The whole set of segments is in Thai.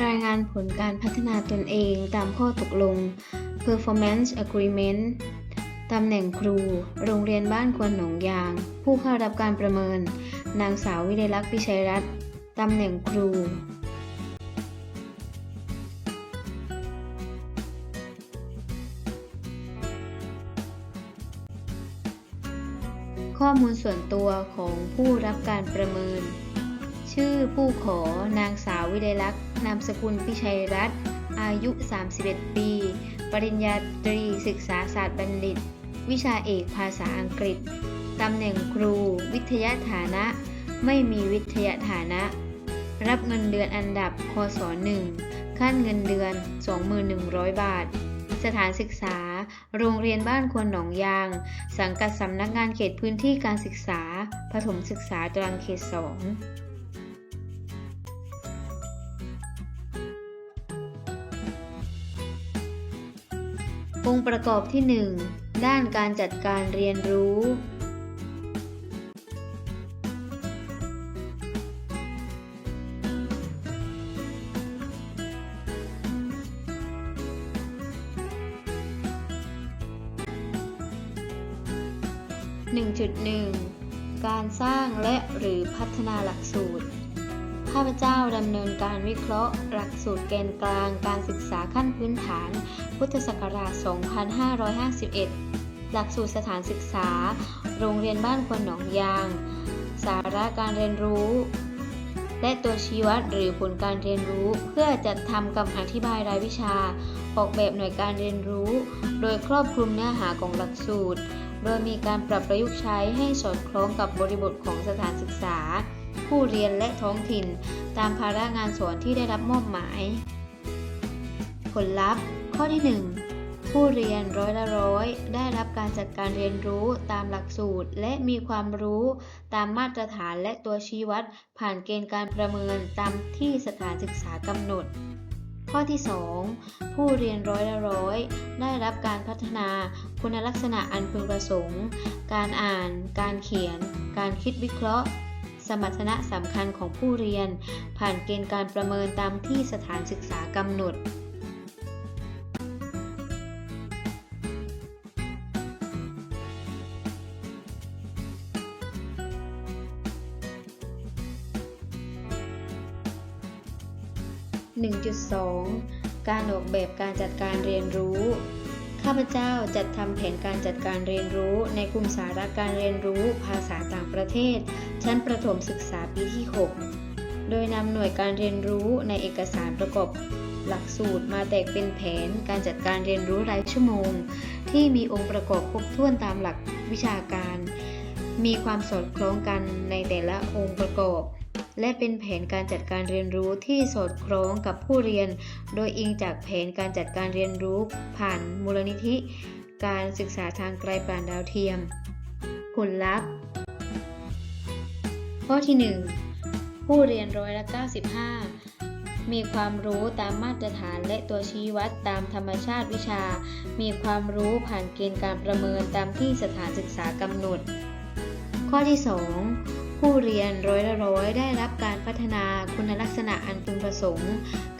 รายงานผลการพัฒนาตนเองตามข้อตกลง Performance Agreement ตำแหน่งครู โรงเรียนบ้านควนหนองยาง ผู้เข้ารับการประเมิน นางสาววิไลลักษณ์พิชัยรัตน์ตำแหน่งครูข้อมูลส่วนตัวของผู้รับการประเมิน ชื่อผู้ขอนางสาววิไลลักษณ์นามสกุลพิชัยรัตน์อายุ 31 ปี ปริญญาตรีศึกษาศาสตร์บัณฑิต วิชาเอกภาษาอังกฤษ ตำแหน่งครู วิทยาฐานะ ไม่มีวิทยาฐานะ รับเงินเดือนอันดับคศ1ขั้นเงินเดือน 2,100 บาท สถานศึกษา โรงเรียนบ้านควนหนองยาง สังกัดสำนักงานเขตพื้นที่การศึกษาประถมศึกษาตรังเขต2 องค์ประกอบที่ 1 ด้านการจัดการเรียนรู้ 1.1 การสร้างและหรือพัฒนาหลักสูตร ข้าพเจ้าดำเนินการวิเคราะห์ หลักสูตรแกนกลางการศึกษาขั้นพื้นฐาน พุทธศักราช 2551 หลักสูตรสถานศึกษา โรงเรียนบ้านควนหนองยาง สาระการเรียนรู้ และตัวชี้วัดหรือผลการเรียนรู้ เพื่อจัดทำคำอธิบายรายวิชา ออกแบบหน่วยการเรียนรู้ โดยครอบคลุมเนื้อหาของหลักสูตร โดยมีการปรับประยุกต์ใช้ให้สอดคล้องกับบริบทของสถานศึกษา ผู้เรียนและท้องถิ่น ตามภาระงานสอนที่ได้รับมอบหมาย ผลลัพธ์ ข้อที่ 1 ผู้เรียนร้อยละร้อยได้รับการจัดการเรียนรู้ตามหลักสูตร และมีความรู้ตามมาตรฐานและตัวชี้วัด ผ่านเกณฑ์การประเมินตามที่สถานศึกษากำหนดข้อที่ 2 ผู้เรียนร้อยละร้อย ได้รับการพัฒนาคุณลักษณะอันพึงประสงค์ การอ่าน การเขียน การคิดวิเคราะห์ สมรรถนะสำคัญของผู้เรียน ผ่านเกณฑ์การประเมินตามที่สถานศึกษากำหนด1.2 การออกแบบการจัดการเรียนรู้ ข้าพเจ้าจัดทำแผนการจัดการเรียนรู้ในกลุ่มสาระการเรียนรู้ภาษาต่างประเทศ ชั้นประถมศึกษาปีที่ 6 โดยนำหน่วยการเรียนรู้ในเอกสารประกอบหลักสูตรมาแตกเป็นแผนการจัดการเรียนรู้รายชั่วโมง ที่มีองค์ประกอบครบถ้วนตามหลักวิชาการ มีความสอดคล้องกันในแต่ละองค์ประกอบ และเป็นแผนการจัดการเรียนรู้ที่สอดคล้องกับผู้เรียน โดยอิงจากแผนการจัดการเรียนรู้ ผ่านมูลนิธิ การศึกษาทางไกลผ่านดาวเทียม ผลลัพธ์ ข้อที่ 1 ผู้เรียนร้อยละ95 มีความรู้ตามมาตรฐานและตัวชี้วัดตามธรรมชาติวิชา มีความรู้ผ่านเกณฑ์การประเมินตามที่สถานศึกษากำหนด ข้อที่ 2ผู้เรียนร้อยละร้อยได้รับการพัฒนาคุณลักษณะอันพึงประสงค์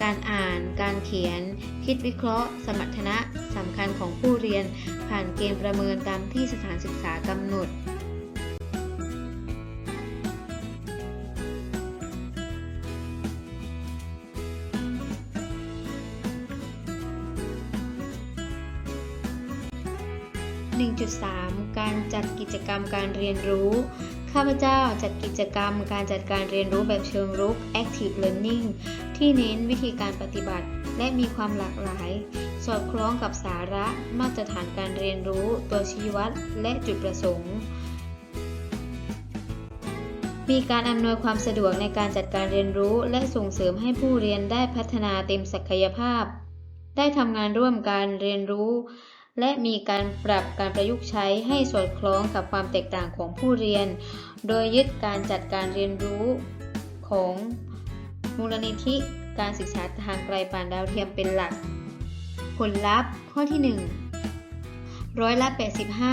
การอ่าน การเขียน คิดวิเคราะห์ สมรรถนะสำคัญของผู้เรียน ผ่านเกณฑ์ประเมินตามที่สถานศึกษากำหนด 1.3 การจัดกิจกรรมการเรียนรู้ ข้าพเจ้าจัดกิจกรรมการจัดการเรียนรู้แบบเชิงรุก Active Learning ที่เน้นวิธีการปฏิบัติ และมีความหลากหลาย สอดคล้องกับสาระ มาตรฐานการเรียนรู้ ตัวชี้วัด และจุดประสงค์ มีการอำนวยความสะดวกในการจัดการเรียนรู้ และส่งเสริมให้ผู้เรียนได้พัฒนาเต็มศักยภาพ ได้ทำงานร่วมกันเรียนรู้ และมีการปรับการประยุกต์ใช้ให้สอดคล้องกับความแตกต่างของผู้เรียน โดยยึดการจัดการเรียนรู้ของมูลนิธิการศึกษาทางไกลผ่านดาวเทียมเป็นหลัก ผลลัพธ์ข้อที่ 1 ร้อยละ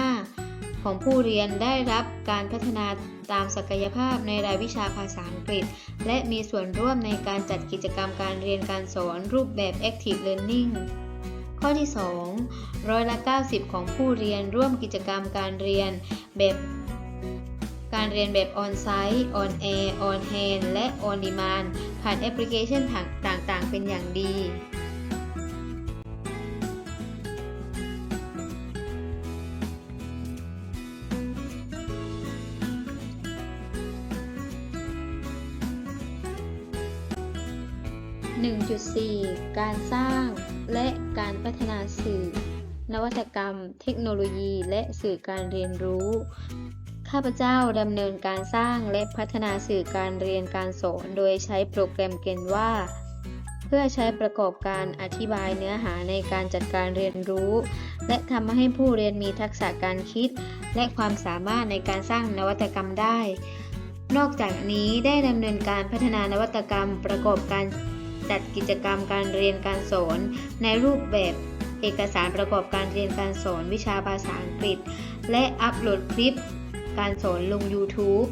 85 ของผู้เรียนได้รับการพัฒนาตามศักยภาพในรายวิชาภาษาอังกฤษ และมีส่วนร่วมในการจัดกิจกรรมการเรียนการสอนรูปแบบ Active Learning ข้อที่ 2 ร้อยละ 90 ของผู้เรียนร่วมกิจกรรมการเรียนแบบการเรียนแบบออนไซต์ออนแอร์ออนและออนดีมานผ่านแอปพลิเคชันต่างๆ เป็นอย่างดี 1.4 การสร้างและการพัฒนาสื่อ นวัตกรรม เทคโนโลยี และสื่อการเรียนรู้ ข้าพเจ้าดำเนินการสร้างและพัฒนาสื่อการเรียนการสอน โดยใช้โปรแกรมเกณฑ์ว่า เพื่อใช้ประกอบการอธิบายเนื้อหาในการจัดการเรียนรู้ และทำให้ผู้เรียนมีทักษะการคิด และความสามารถในการสร้างนวัตกรรมได้นอกจากนี้ได้ดำเนินการพัฒนานวัตกรรมประกอบการ จัดกิจกรรมการเรียนการสอน ในรูปแบบเอกสารประกอบการเรียนการสอนวิชาภาษาอังกฤษ และอัปโหลดคลิปการสอนลง YouTube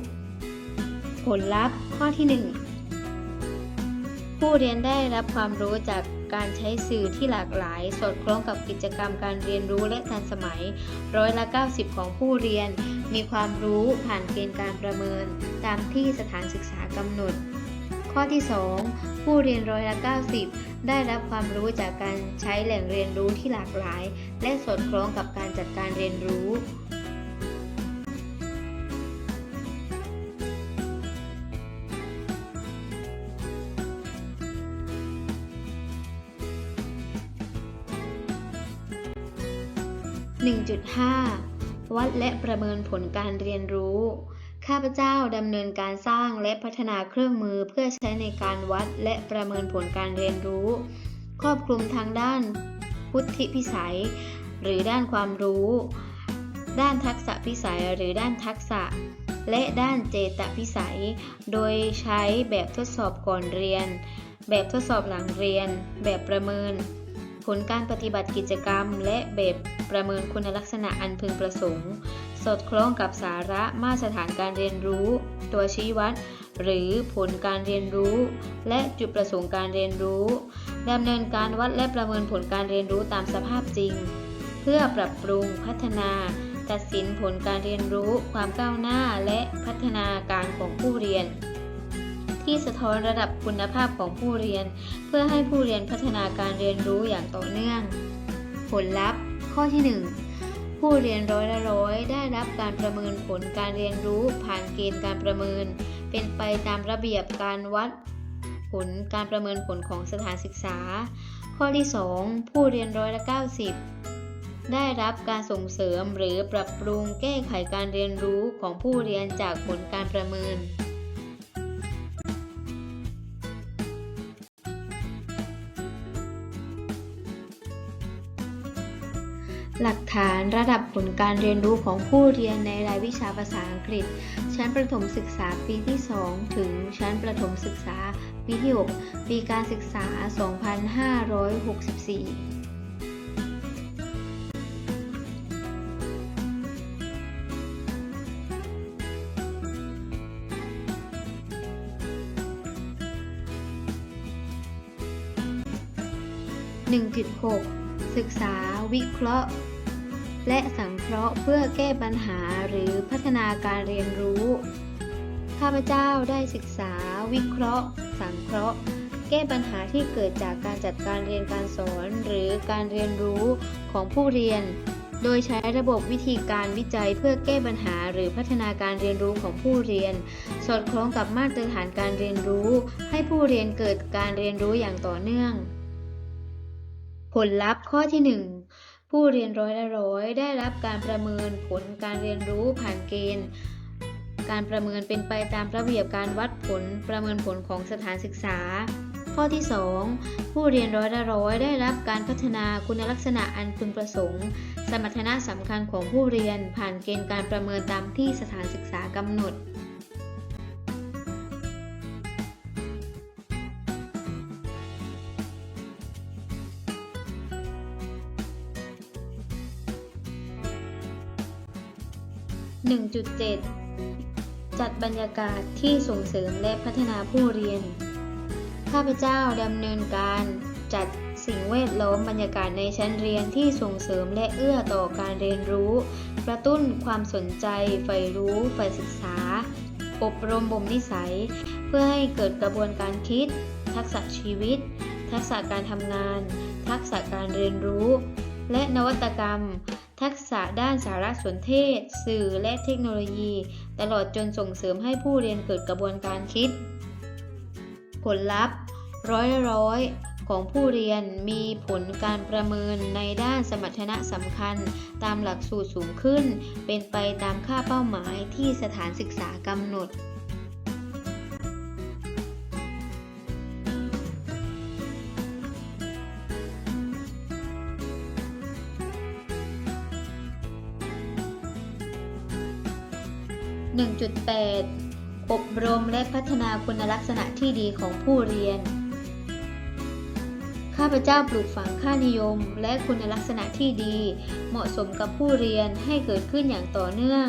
ผลลัพธ์ข้อที่ 1 ผู้เรียนได้รับความรู้จากการใช้สื่อที่หลากหลาย สอดคล้องกับกิจกรรมการเรียนรู้และทันสมัย ร้อยละ 90 ของผู้เรียน มีความรู้ผ่านเกณฑ์การประเมิน ตามที่สถานศึกษากำหนด ข้อที่ 2 ผู้เรียนร้อยละ 90 ได้รับความรู้จากการใช้แหล่งเรียนรู้ที่หลากหลาย และสอดคล้องกับการจัดการเรียนรู้ 1.5 วัดและประเมินผลการเรียนรู้ ข้าพเจ้าดำเนินการสร้างและพัฒนาเครื่องมือเพื่อใช้ในการวัดและประเมินผลการเรียนรู้ ครอบคลุมทางด้านพุทธิพิสัย หรือด้านความรู้ ด้านทักษะพิสัยหรือด้านทักษะ และด้านเจตพิสัย โดยใช้แบบทดสอบก่อนเรียน แบบทดสอบหลังเรียน แบบประเมิน ผลการปฏิบัติกิจกรรม และแบบประเมินคุณลักษณะอันพึงประสงค์ สอดคล้องกับสาระมาตรฐานการเรียนรู้ ตัวชี้วัด หรือผลการเรียนรู้ และจุดประสงค์การเรียนรู้ดำเนินการวัดและประเมินผลการเรียนรู้ตามสภาพจริง เพื่อปรับปรุงพัฒนา ตัดสินผลการเรียนรู้ ความก้าวหน้าและพัฒนาการของผู้เรียน ที่สะท้อนระดับคุณภาพของผู้เรียน เพื่อให้ผู้เรียนพัฒนาการเรียนรู้อย่างต่อเนื่อง ผลลัพธ์ ข้อที่ 1 ผู้เรียนร้อยละร้อยได้รับการประเมินผลการเรียนรู้ผ่านเกณฑ์การประเมิน เป็นไปตามระเบียบการวัดผลการประเมินผลของสถานศึกษา ข้อที่ 2 ผู้เรียนร้อยละ 90 ได้รับการส่งเสริมหรือปรับปรุงแก้ไขการเรียนรู้ของผู้เรียนจากผลการประเมิน หลักฐานระดับผลการเรียนรู้ของผู้เรียนในรายวิชาภาษาอังกฤษ ชั้นประถมศึกษาปีที่ 2 ถึงชั้นประถมศึกษาปีที่ 6 ปีการศึกษา 2564 1.6 ศึกษาวิเคราะห์ และสังเคราะห์เพื่อแก้ปัญหาหรือพัฒนาการเรียนรู้ ข้าพเจ้าได้ศึกษา วิเคราะห์ สังเคราะห์ แก้ปัญหาที่เกิดจากการจัดการเรียนการสอน หรือการเรียนรู้ของผู้เรียน โดยใช้ระบบวิธีการวิจัยเพื่อแก้ปัญหาหรือพัฒนาการเรียนรู้ของผู้เรียน สอดคล้องกับมาตรฐานการเรียนรู้ ให้ผู้เรียนเกิดการเรียนรู้อย่างต่อเนื่อง ผลลัพธ์ข้อที่ 1 ผู้เรียนร้อยละร้อยได้รับการประเมินผลการเรียนรู้ผ่านเกณฑ์ การประเมินเป็นไปตามระเบียบการวัดผลประเมินผลของสถานศึกษา ข้อที่ 2 ผู้เรียนร้อยละร้อยได้รับการพัฒนาคุณลักษณะอันพึงประสงค์ สมรรถนะสำคัญของผู้เรียนผ่านเกณฑ์การประเมินตามที่สถานศึกษากำหนด 1.7 จัดบรรยากาศที่ส่งเสริมและพัฒนาผู้เรียน ข้าพเจ้าดำเนินการจัดสิ่งแวดล้อมบรรยากาศในชั้นเรียนที่ส่งเสริมและเอื้อต่อการเรียนรู้ กระตุ้นความสนใจใฝ่รู้ใฝ่ศึกษา อบรมบ่มนิสัย เพื่อให้เกิดกระบวนการคิด ทักษะชีวิต ทักษะการทำงาน ทักษะการเรียนรู้ และนวัตกรรม ทักษะด้านสารสนเทศ สื่อและเทคโนโลยี ตลอดจนส่งเสริมให้ผู้เรียนเกิดกระบวนการคิด ผลลัพธ์ ร้อยละร้อยของผู้เรียนมีผลการประเมินในด้านสมรรถนะสำคัญ ตามหลักสูตรสูงขึ้น เป็นไปตามค่าเป้าหมายที่สถานศึกษากำหนด 1.8อบรมและพัฒนาคุณลักษณะที่ดีของผู้เรียน ข้าพเจ้าปลูกฝังค่านิยม และคุณลักษณะที่ดี เหมาะสมกับผู้เรียนให้เกิดขึ้นอย่างต่อเนื่อง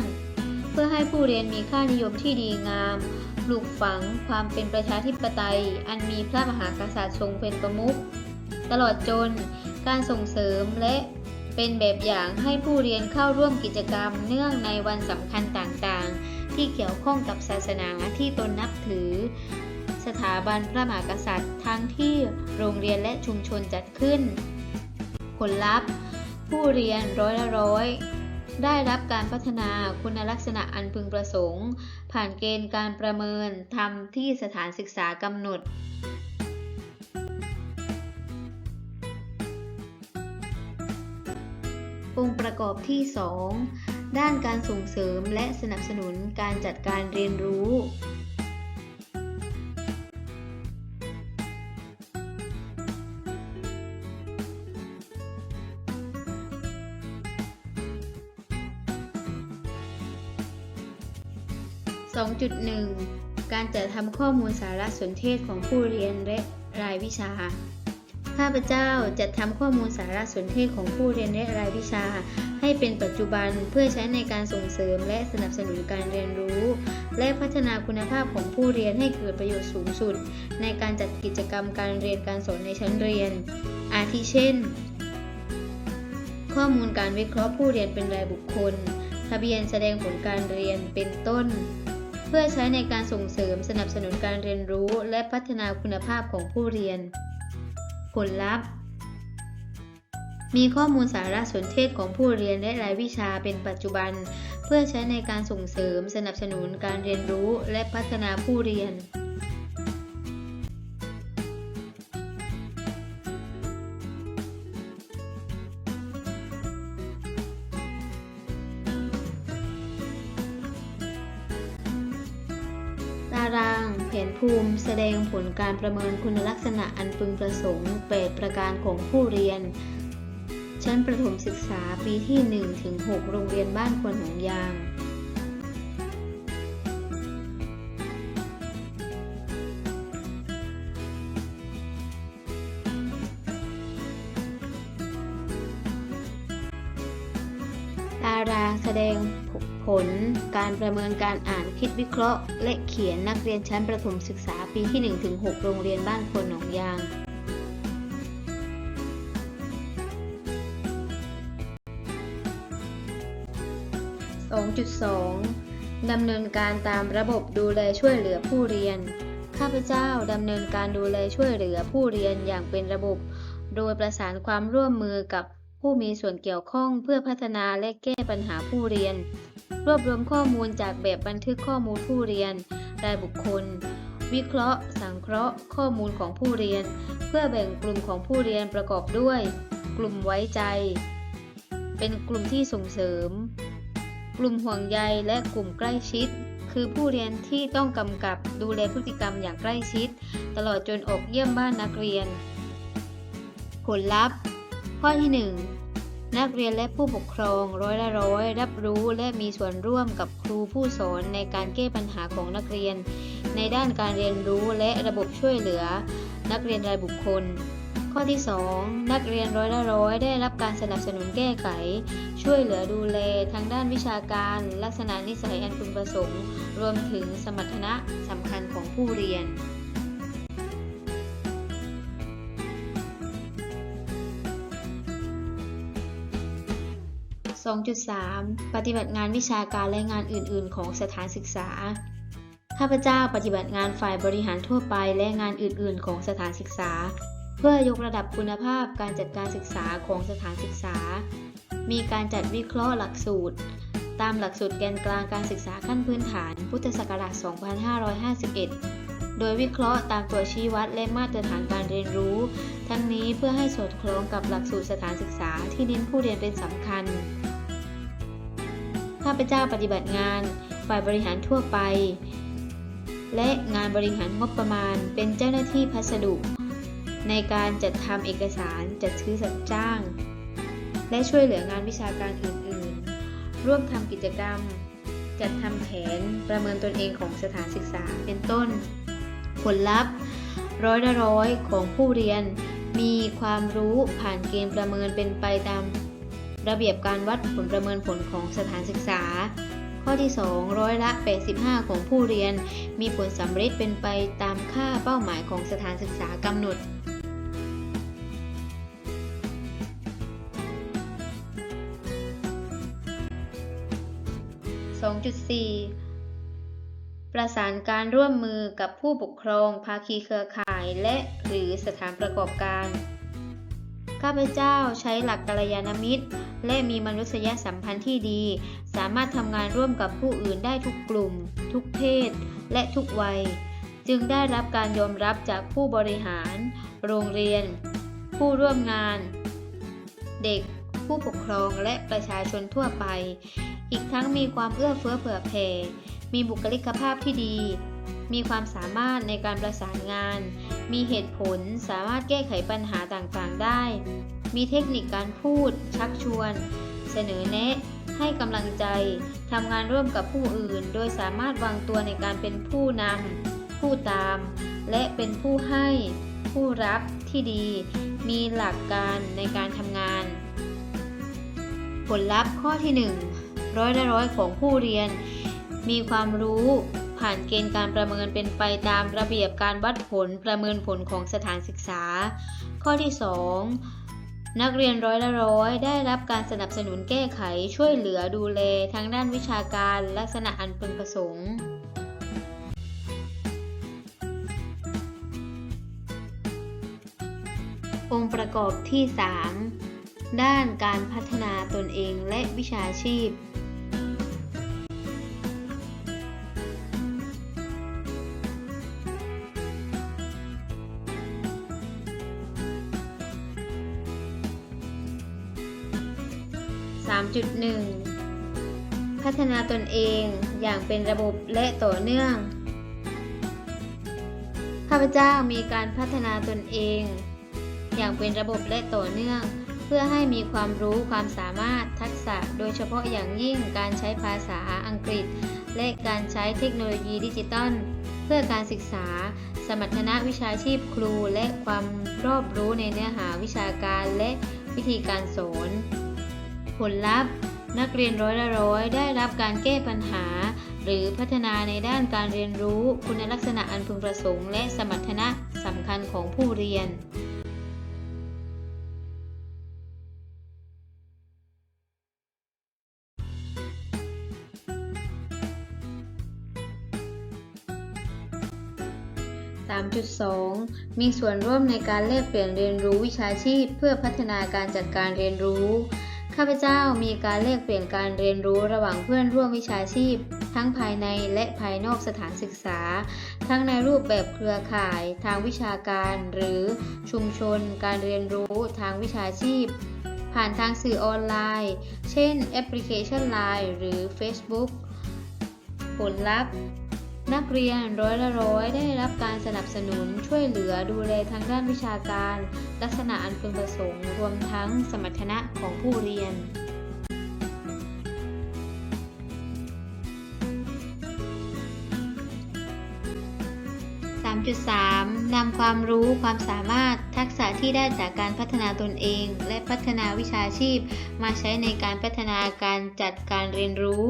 เพื่อให้ผู้เรียนมีค่านิยมที่ดีงาม ปลูกฝังความเป็นประชาธิปไตย อันมีพระมหากษัตริย์ทรงเป็นประมุข ตลอดจนการส่งเสริมและเป็นแบบอย่างให้ผู้เรียนเข้าร่วมกิจกรรมเนื่องในวันสำคัญต่างๆ ที่เกี่ยวข้องกับศาสนาที่ตนนับถือ สถาบันพระมหากษัตริย์ทั้งที่โรงเรียนและชุมชนจัดขึ้น ผลลัพธ์ ผู้เรียนร้อยละร้อยได้รับการพัฒนาคุณลักษณะอันพึงประสงค์ ผ่านเกณฑ์การประเมินทำที่สถานศึกษากำหนด องค์ประกอบที่ 2 ด้านการส่งเสริมและสนับสนุนการจัดการเรียนรู้ 2.1 การจัดทำข้อมูลสารสนเทศของผู้เรียนและรายวิชาข้าพเจ้าจัดทำข้อมูลสารสนเทศของผู้เรียนและรายวิชา ให้เป็นปัจจุบันเพื่อใช้ในการส่งเสริมและสนับสนุนการเรียนรู้ และพัฒนาคุณภาพของผู้เรียนให้เกิดประโยชน์สูงสุด ในการจัดกิจกรรมการเรียนการสอนในชั้นเรียน อาทิเช่น ข้อมูลการวิเคราะห์ผู้เรียนเป็นรายบุคคล ทะเบียนแสดงผลการเรียนเป็นต้น เพื่อใช้ในการส่งเสริมสนับสนุนการเรียนรู้ และพัฒนาคุณภาพของผู้เรียน ผลลัพธ์ มีข้อมูลสารสนเทศของผู้เรียนและรายวิชาเป็นปัจจุบัน เพื่อใช้ในการส่งเสริมสนับสนุนการเรียนรู้และพัฒนาผู้เรียนตารางแผนภูมิแสดงผลการประเมินคุณลักษณะอันพึงประสงค์ 8 ประการของผู้เรียน ชั้นประถมศึกษาปีที่ 1 ถึง 6 โรงเรียนบ้านควนหนองยาง ตารางแสดงผลการประเมินการอ่านคิดวิเคราะห์ และเขียนนักเรียนชั้นประถมศึกษาปีที่ 1-6 โรงเรียนบ้านควนหนองยาง 2.2 ดำเนินการตามระบบดูแลช่วยเหลือผู้เรียน ข้าพเจ้าดำเนินการดูแลช่วยเหลือผู้เรียนอย่างเป็นระบบ โดยประสานความร่วมมือกับผู้มีส่วนเกี่ยวข้องเพื่อพัฒนาและแก้ปัญหาผู้เรียน รวบรวมข้อมูลจากแบบบันทึกข้อมูลผู้เรียน รายบุคคล วิเคราะห์ สังเคราะห์ ข้อมูลของผู้เรียน เพื่อแบ่งกลุ่มของผู้เรียนประกอบด้วย กลุ่มไว้ใจ เป็นกลุ่มที่ส่งเสริม กลุ่มห่วงใยและกลุ่มใกล้ชิด คือผู้เรียนที่ต้องกำกับดูแลพฤติกรรมอย่างใกล้ชิด ตลอดจนออกเยี่ยมบ้านนักเรียน ผลลัพธ์ ข้อที่ 1 นักเรียนและผู้ปกครองร้อยละร้อยรับรู้และมีส่วนร่วมกับครูผู้สอนในการแก้ปัญหาของนักเรียน ในด้านการเรียนรู้และระบบช่วยเหลือ นักเรียนรายบุคคลข้อที่ 2 นักเรียนร้อยละร้อยได้รับการสนับสนุนแก้ไข ช่วยเหลือดูแลทางด้านวิชาการ ลักษณะนิสัยอันพึงประสงค์ รวมถึงสมรรถนะสำคัญของผู้เรียน 2.3 ปฏิบัติงานวิชาการและงานอื่น ๆ ของสถานศึกษาข้าพเจ้าปฏิบัติงานฝ่ายบริหารทั่วไปและงานอื่น ๆ ของสถานศึกษา เพื่อยกระดับคุณภาพการจัดการศึกษาของสถานศึกษา มีการจัดวิเคราะห์หลักสูตร ตามหลักสูตรแกนกลางการศึกษาขั้นพื้นฐาน พุทธศักราช 2551 โดยวิเคราะห์ตามตัวชี้วัดและมาตรฐานการเรียนรู้ ทั้งนี้เพื่อให้สอดคล้องกับหลักสูตรสถานศึกษาที่เน้นผู้เรียนเป็นสำคัญ ข้าพเจ้าปฏิบัติงานฝ่ายบริหารทั่วไป และงานบริหารงบประมาณเป็นเจ้าหน้าที่พัสดุ ในการจัดทำเอกสารจัดซื้อสัตว์จ้าง และช่วยเหลืองานวิชาการอื่นๆ ร่วมทำกิจกรรม จัดทำแผนประเมินตนเองของสถานศึกษาเป็นต้น ผลลัพธ์ร้อยละร้อยของผู้เรียน มีความรู้ผ่านเกณฑ์ประเมินเป็นไปตามระเบียบการวัดผลประเมินผลของสถานศึกษา ข้อที่ 2 ร้อยละ 85 ของผู้เรียน มีผลสำเร็จเป็นไปตามค่าเป้าหมายของสถานศึกษากำหนด 2.4 ประสานการร่วมมือกับผู้ปกครอง ภาคีเครือข่ายและหรือสถานประกอบการ ข้าพเจ้าใช้หลักกัลยาณมิตร และมีมนุษยสัมพันธ์ที่ดี สามารถทำงานร่วมกับผู้อื่นได้ทุกกลุ่ม ทุกเพศ และทุกวัย จึงได้รับการยอมรับจากผู้บริหาร โรงเรียน ผู้ร่วมงาน เด็กผู้ปกครองและประชาชนทั่วไป อีกทั้งมีความเอื้อเฟื้อเผื่อแผ่ มีบุคลิกภาพที่ดี มีความสามารถในการประสานงาน มีเหตุผล สามารถแก้ไขปัญหาต่างๆได้ มีเทคนิคการพูด ชักชวน เสนอแนะ ให้กำลังใจ ทำงานร่วมกับผู้อื่น โดยสามารถวางตัวในการเป็นผู้นำ ผู้ตาม และเป็นผู้ให้ ผู้รับที่ดี มีหลักการในการทำงาน ผลลัพธ์ข้อที่ 1 ร้อยละร้อยของผู้เรียน มีความรู้ผ่านเกณฑ์การประเมินเป็นไปตามระเบียบการวัดผลประเมินผลของสถานศึกษา ข้อที่ 2 นักเรียนร้อยละร้อยได้รับการสนับสนุนแก้ไขช่วยเหลือดูแลทั้งด้านวิชาการลักษณะอันพึงประสงค์องค์ประกอบที่ 3 ด้านการพัฒนาตนเองและวิชาชีพ 3.1 พัฒนาตนเองอย่างเป็นระบบและต่อเนื่อง ข้าพเจ้ามีการพัฒนาตนเอง อย่างเป็นระบบและต่อเนื่อง เพื่อให้มีความรู้ความสามารถทักษะ โดยเฉพาะอย่างยิ่งการใช้ภาษาอังกฤษ และการใช้เทคโนโลยีดิจิตอลเพื่อการศึกษา สมรรถนะวิชาชีพครู และความรอบรู้ในเนื้อหาวิชาการและวิธีการสอน ผลลัพธ์ นักเรียนร้อยละร้อยได้รับการแก้ปัญหา หรือพัฒนาในด้านการเรียนรู้ คุณลักษณะอันพึงประสงค์ และสมรรถนะสำคัญของผู้เรียน3.2 มีส่วนร่วมในการแลกเปลี่ยนเรียนรู้วิชาชีพ เพื่อพัฒนาการจัดการเรียนรู้ ข้าพเจ้ามีการแลกเปลี่ยนการเรียนรู้ระหว่างเพื่อนร่วมวิชาชีพ ทั้งภายในและภายนอกสถานศึกษา ทั้งในรูปแบบเครือข่าย ทางวิชาการ หรือชุมชน การเรียนรู้ทางวิชาชีพ ผ่านทางสื่อออนไลน์ เช่นแอปพลิเคชัน Line หรือ Facebook ผลลัพธ์ นักเรียนร้อยละร้อยได้รับการสนับสนุนช่วยเหลือดูแลทางด้านวิชาการ ลักษณะอันพึงประสงค์ รวมทั้งสมรรถนะของผู้เรียน3.3 3.3นำความรู้ความสามารถทักษะที่ได้จากการพัฒนาตนเอง และพัฒนาวิชาชีพ มาใช้ในการพัฒนาการจัดการเรียนรู้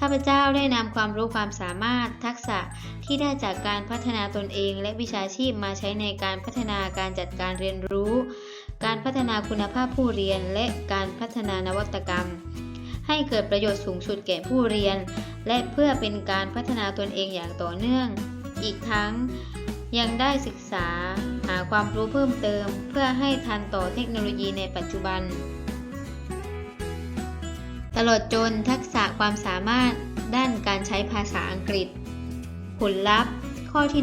ข้าพเจ้าได้นำความรู้ความสามารถทักษะที่ได้จากการพัฒนาตนเอง และวิชาชีพมาใช้ในการพัฒนาการจัดการเรียนรู้ การพัฒนาคุณภาพผู้เรียน และการพัฒนานวัตกรรม ให้เกิดประโยชน์สูงสุดแก่ผู้เรียน และเพื่อเป็นการพัฒนาตนเองอย่างต่อเนื่อง อีกทั้งยังได้ศึกษาหาความรู้เพิ่มเติม เพื่อให้ทันต่อเทคโนโลยีในปัจจุบัน ตลอดจนทักษะความสามารถด้านการใช้ภาษาอังกฤษ ผลลัพธ์ ข้อที่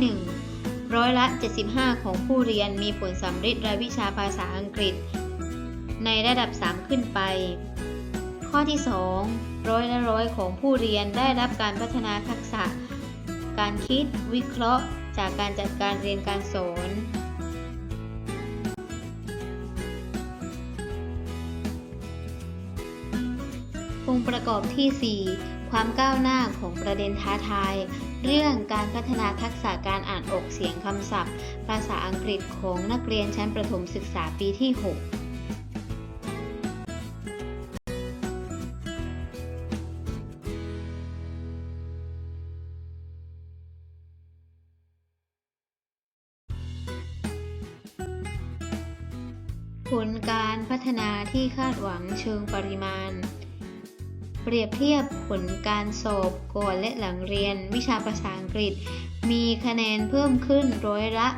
1 ร้อยละ 75 ของผู้เรียนมีผลสำเร็จรายวิชาภาษาอังกฤษ ในระดับ 3 ขึ้นไป ข้อที่ 2 ร้อยละร้อยของผู้เรียนได้รับการพัฒนาทักษะ การคิดวิเคราะห์ จากการจัดการเรียนการสอน ค์ประกอบที่ 4 ความก้าวหน้าของประเด็นท้าทาย เรื่องการพัฒนาทักษะการอ่านออกเสียงคำศัพท์ ภาษาอังกฤษของนักเรียนชั้นประถมศึกษาปีที่ 6ผลการพัฒนาที่คาดหวังเชิงปริมาณ เปรียบเทียบผลการสอบก่อนและหลังเรียนวิชาภาษาอังกฤษ มีคะแนนเพิ่มขึ้นร้อยละ 45.12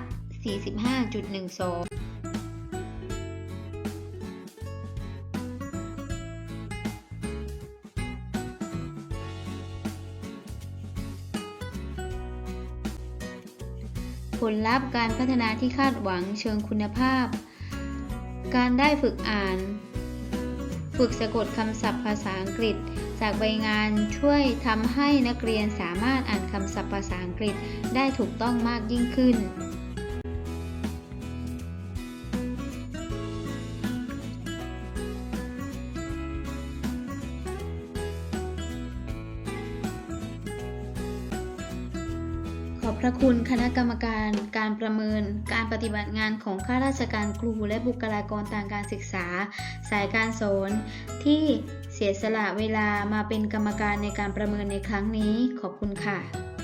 ผลลัพธ์การพัฒนาที่คาดหวังเชิงคุณภาพ การได้ฝึกอ่าน ฝึกสะกดคำศัพท์ภาษาอังกฤษ จากใบงานช่วยทำให้นักเรียนสามารถอ่านคำศัพท์ภาษาอังกฤษได้ถูกต้องมากยิ่งขึ้น คุณคณะกรรมการการประเมิน การปฏิบัติงานของข้าราชการครูและบุคลากรทางการศึกษา สายการสอนที่เสียสละเวลามาเป็นกรรมการในการประเมินในครั้งนี้ ขอบคุณค่ะ